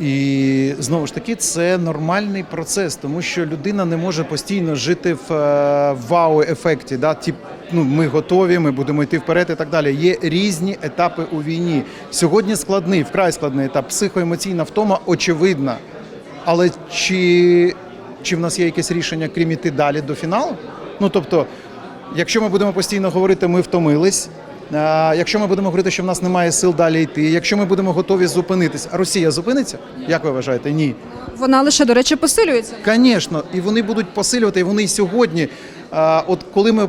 І знову ж таки, це нормальний процес, тому що людина не може постійно жити в е, вау-ефекті. Да? Тип, ну, ми готові, ми будемо йти вперед і так далі. Є різні етапи у війні. Сьогодні складний, вкрай складний етап. Психоемоційна втома очевидна. Але чи, чи в нас є якесь рішення, крім іти далі до фіналу? Ну тобто, якщо ми будемо постійно говорити, ми втомились. Якщо ми будемо говорити, що в нас немає сил далі йти, якщо ми будемо готові зупинитись, а Росія зупиниться? Як ви вважаєте? Ні. Вона лише, до речі, посилюється. Звісно, і вони будуть посилювати, і вони сьогодні. От коли ми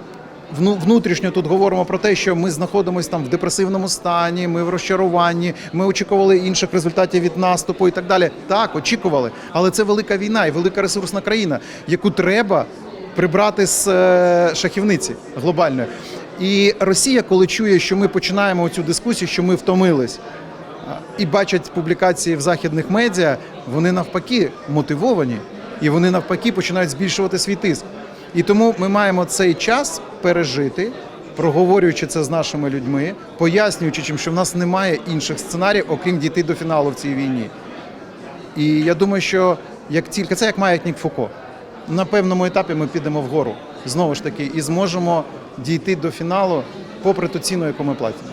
внутрішньо тут говоримо про те, що ми знаходимося там в депресивному стані, ми в розчаруванні, ми очікували інших результатів від наступу і так далі. Так, очікували, але це велика війна і велика ресурсна країна, яку треба прибрати з е, шахівниці глобальної. І Росія, коли чує, що ми починаємо цю дискусію, що ми втомились, і бачать публікації в західних медіа, вони навпаки мотивовані і вони навпаки починають збільшувати свій тиск. І тому ми маємо цей час пережити, проговорюючи це з нашими людьми, пояснюючи, чим, що в нас немає інших сценаріїв, окрім дійти до фіналу в цій війні. І я думаю, що як тільки це як маятник Фуко, на певному етапі ми підемо вгору знову ж таки і зможемо дійти до фіналу попри ту ціну, яку ми платимо.